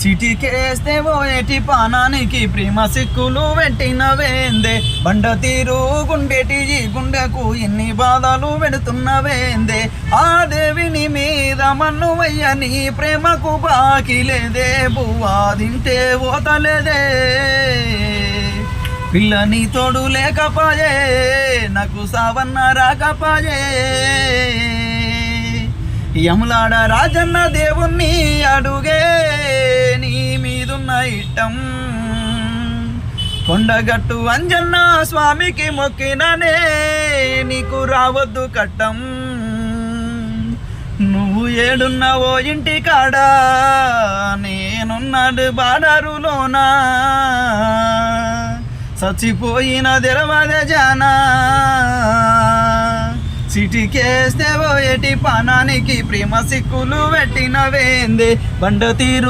సిటీకేస్తే పోయేటి పానానికి ప్రేమ సిక్కులు పెట్టినవేందే బండ తీరు గుండెటి ఈ గుండెకు ఎన్ని బాధలు పెడుతున్నవేందే ఆ దేవిని మీద మన్ను వయ్యని ప్రేమకు బాకిలేదే బువ్వా తింటే ఓతలేదే. పిల్లని తోడు లేకపాయే నాకు సావన్న రాకపాయే. యములాడ రాజన్న దేవుణ్ణి అడుగే మీదున్న కొండగట్టు అంజన్న స్వామికి మొక్కిననే నీకు రావద్దు కట్టం. నువ్వు ఏడున్నావో ఇంటి కాడా నేనున్నాడు బాడారులోనా చచ్చిపోయిన తెరవద జానా. సిటీకేస్తే ఎటి పానానికి ప్రేమ సిక్కులు పెట్టినవేందే? బండ తీరు